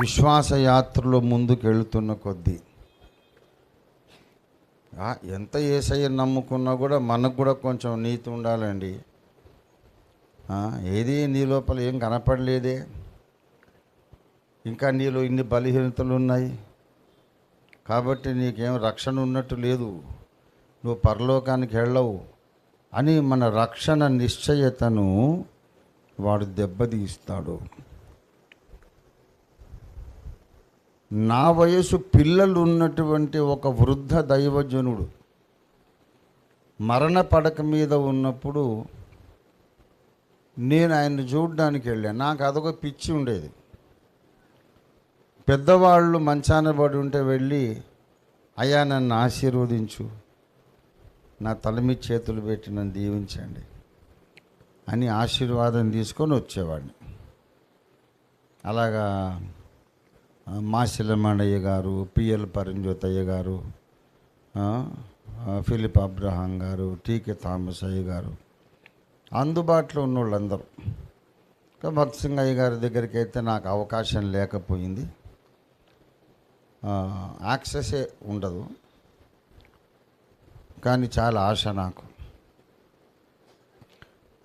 విశ్వాస ముందుకెళ్తున్న కొద్దీ ఎంత ఏసయ్య నమ్ముకున్నా కూడా మనకు కూడా కొంచెం నీతి ఉండాలండి. ఏది నీ లోపల ఏం కనపడలేదే. ఇంకా నీలో ఇన్ని బలహీనతలు ఉన్నాయి. కాబట్టి నీకేం రక్షణ ఉన్నట్టు లేదు. నువ్వు పరలోకానికి వెళ్ళవు అని మన రక్షణ నిశ్చయతను వాడు దెబ్బతీస్తాడు. నా వయసు పిల్లలు ఉన్నటువంటి ఒక వృద్ధ దైవజనుడు మరణ పడక మీద ఉన్నప్పుడు నేను ఆయన్ని చూడడానికి వెళ్ళాను నాకు అదొక పిచ్చి ఉండేది. పెద్దవాళ్ళు మంచాన పడి ఉంటే వెళ్ళి అయ్యా నన్ను ఆశీర్వదించు. నా తల మీద చేతులు పెట్టి నన్ను దీవించండి అని ఆశీర్వాదం తీసుకొని వచ్చేవాడిని. అలాగా మాసిలమణయ్య గారు పిఎల్ పరంజ్యోతయ్య గారు ఫిలిప్ అబ్రహాం గారు టీకే థామస్ అయ్య గారు. అందుబాటులో ఉన్న వాళ్ళందరూ భక్త్ సింగ్ అయ్య గారి దగ్గరికి అయితే నాకు అవకాశం లేకపోయింది. ఆ, యాక్సెసే ఉండదు. కానీ చాలా ఆశ నాకు.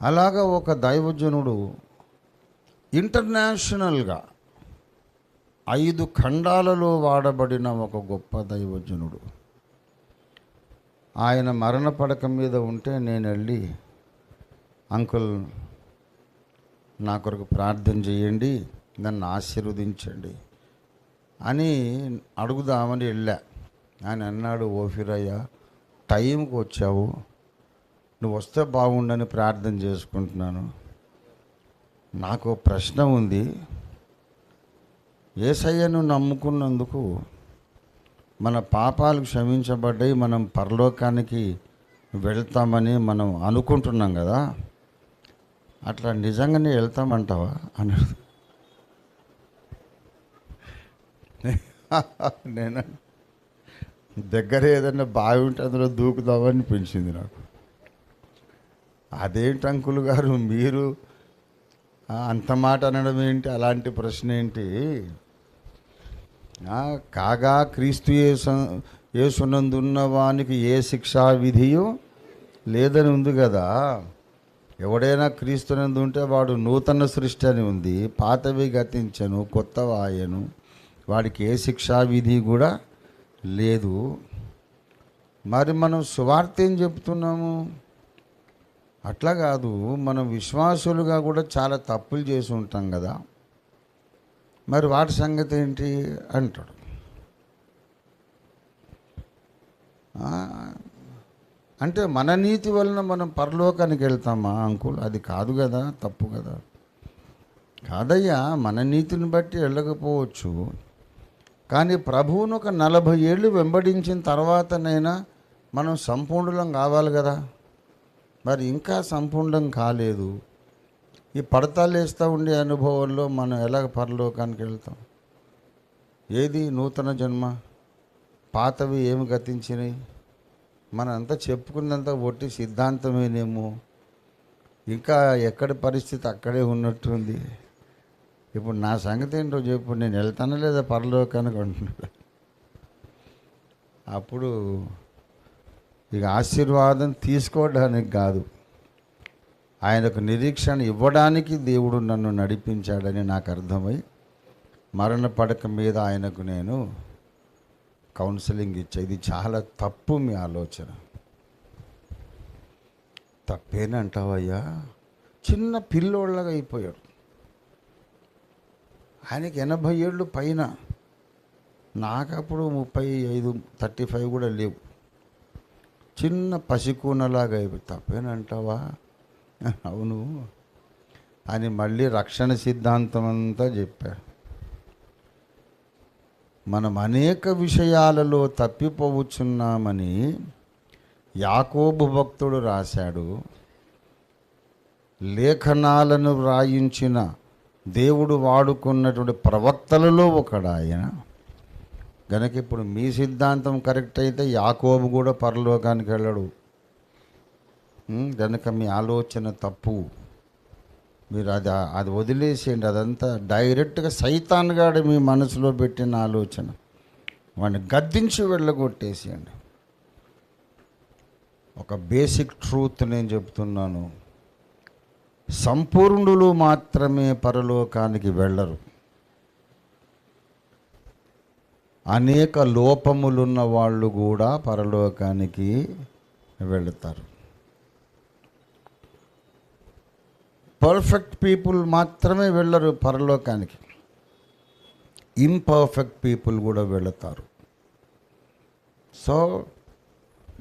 అలాగా ఒక దైవజనుడు ఇంటర్నేషనల్గా ఐదు ఖండాలలో వాడబడిన ఒక గొప్ప దైవజనుడు. ఆయన మరణ పడక మీద ఉంటే నేను వెళ్ళి అంకుల్ నా కొరకు ప్రార్థన చేయండి నన్ను ఆశీర్వదించండి అని అడుగుదామని వెళ్ళా. ఆయన అన్నాడు ఓఫిరయ్య టైంకి వచ్చావు. నువ్వు వస్తే బాగుండని ప్రార్థన చేసుకుంటున్నాను. నాకు ప్రశ్న ఉంది. ఏసయ్యను నమ్ముకున్నందుకు మన పాపాలు క్షమించబడ్డాయి మనం పరలోకానికి వెళ్తామని మనం అనుకుంటున్నాం కదా. అట్లా నిజంగానే వెళ్తామంటావా? అని నేను దగ్గర ఏదైనా బావి ఉంటే అందులో దూకుదామని అనిపించింది నాకు. అదేంటి అంకుల్ గారు మీరు అంత మాట అనడం ఏంటి? అలాంటి ప్రశ్న ఏంటి? కాగా క్రీస్తు యేసు యేసునందున్న వానికి ఏ శిక్షా విధియు లేదని ఉంది కదా. ఎవడైనా క్రీస్తునందు ఉంటే వాడు నూతన సృష్టి అని ఉంది పాతవి గతించను కొత్త వాయను వాడికి ఏ శిక్షా విధి కూడా లేదు. మరి మనం సువార్త ఏం చెప్తున్నాము? అట్లా కాదు మనం విశ్వాసులుగా కూడా చాలా తప్పులు చేసి ఉంటాం కదా. మరి వాటి సంగతి ఏంటి అంటాడు. అంటే మన నీతి వలన మనం పరలోకానికి వెళ్తామా అంకుల్? అది కాదు కదా తప్పు కదా. కాదయ్యా మన నీతిని బట్టి వెళ్ళకపోవచ్చు. కానీ ప్రభువును ఒక నలభై ఏళ్ళు వెంబడించిన తర్వాతనైనా మనం సంపూర్ణులం కావాలి కదా. మరి ఇంకా సంపూర్ణం కాలేదు. ఈ పడతాలు వేస్తూ ఉండే అనుభవంలో మనం ఎలా పరలోకానికి వెళ్తాం? ఏది నూతన జన్మ? పాతవి ఏమి గతించినాయి? మనంతా చెప్పుకున్నంత ఒట్టి సిద్ధాంతమేనేమో? ఇంకా ఎక్కడి పరిస్థితి అక్కడే ఉన్నట్టుంది ఇప్పుడు నా సంగతి ఏంటో చెప్పు నేను వెళ్తానో లేదా పరలోకానికి అంటున్నాడు? అప్పుడు ఇక ఆశీర్వాదం తీసుకోవడానికి కాదు. ఆయనకు నిరీక్షణ ఇవ్వడానికి దేవుడు నన్ను నడిపించాడని నాకు అర్థమై మరణ పడక మీద ఆయనకు నేను కౌన్సిలింగ్ ఇచ్చా. ఇది చాలా తప్పు మీ ఆలోచన. తప్పేనంటావయ్యా చిన్న పిల్లోళ్ళగా అయిపోయాడు. ఆయనకి ఎనభై ఏళ్ళు పైన. నాకు అప్పుడు ముప్పై ఐదు థర్టీ ఫైవ్ కూడా లేవు. చిన్న పసికూనలాగా అయిపోయి తప్పేనంటావా అవును. అని మళ్ళీ రక్షణ సిద్ధాంతం అంతా చెప్పారు మనం అనేక విషయాలలో తప్పిపోవచ్చున్నామని యాకోబు భక్తుడు రాశాడు. లేఖనాలను వ్రాయించిన దేవుడు వాడుకున్నటువంటి ప్రవక్తలలో ఒకడు ఆయన గనక ఇప్పుడు మీ సిద్ధాంతం కరెక్ట్ అయితే యాకోబు కూడా పరలోకానికి వెళ్ళడు. కనుక మీ ఆలోచన తప్పు మీరు అది అది వదిలేసేయండి. అదంతా డైరెక్ట్గా సైతాన్గాడు మీ మనసులో పెట్టిన ఆలోచన. వాడిని గద్దించి వెళ్ళగొట్టేసేయండి. ఒక బేసిక్ ట్రూత్ నేను చెప్తున్నాను. సంపూర్ణులు మాత్రమే పరలోకానికి వెళ్ళరు. అనేక లోపములున్న వాళ్ళు కూడా పరలోకానికి వెళతారు. పర్ఫెక్ట్ పీపుల్ మాత్రమే వెళ్ళరు పరలోకానికి. ఇంపర్ఫెక్ట్ పీపుల్ కూడా వెళతారు. సో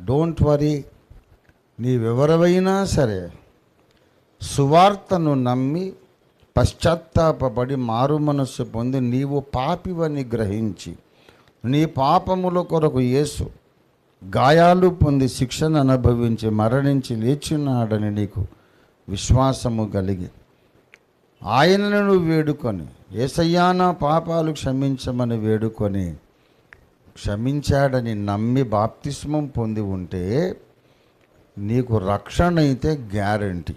డోంట్ వరీ నీవెవరవైనా సరే సువార్తను నమ్మి పశ్చాత్తాపడి మారు మనస్సు పొంది నీవు పాపివని గ్రహించి నీ పాపముల కొరకు యేసు గాయాలు పొంది శిక్షను అనుభవించి మరణించి లేచున్నాడని నీకు విశ్వాసము కలిగి ఆయనను వేడుకొని ఏసయ్యా నా పాపాలు క్షమించమని వేడుకొని క్షమించాడని నమ్మి బాప్తిస్మం పొంది ఉంటే నీకు రక్షణ అయితే గ్యారంటీ.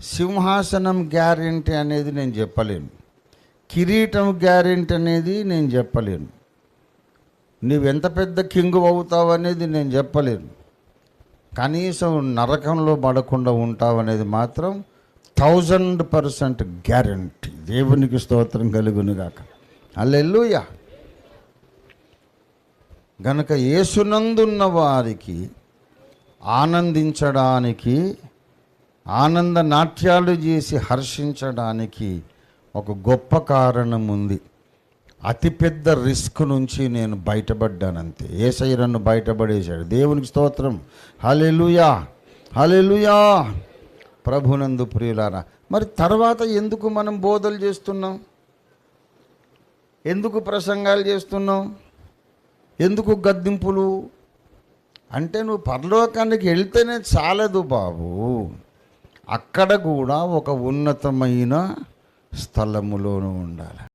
సింహాసనం గ్యారెంటీ అనేది నేను చెప్పలేను. కిరీటం గ్యారెంటీ అనేది నేను చెప్పలేను. నువ్వెంత పెద్ద కింగు అవుతావు అనేది నేను చెప్పలేను. కనీసం నరకంలో పడకుండా ఉంటావు అనేది మాత్రం థౌజండ్ పర్సెంట్ గ్యారంటీ. దేవునికి స్తోత్రం కలుగునుగాక. అల్లెల్లుయా గనక యేసునందున్న వారికి ఆనందించడానికి ఆనంద నాట్యాలు చేసి హర్షించడానికి ఒక గొప్ప కారణం ఉంది అతిపెద్ద రిస్క్ నుంచి నేను బయటపడ్డానంతే. ఏసయ్య నన్ను బయటపడేశాడు. దేవునికి స్తోత్రం. హలెలుయా హలెలుయా ప్రభునందు ప్రియులారా మరి తర్వాత ఎందుకు మనం బోధలు చేస్తున్నాం? ఎందుకు ప్రసంగాలు చేస్తున్నాం? ఎందుకు గద్దింపులు? అంటే నువ్వు పరలోకానికి వెళ్తేనే చాలదు బాబు. అక్కడ కూడా ఒక ఉన్నతమైన స్థలములోనూ ఉండాలి.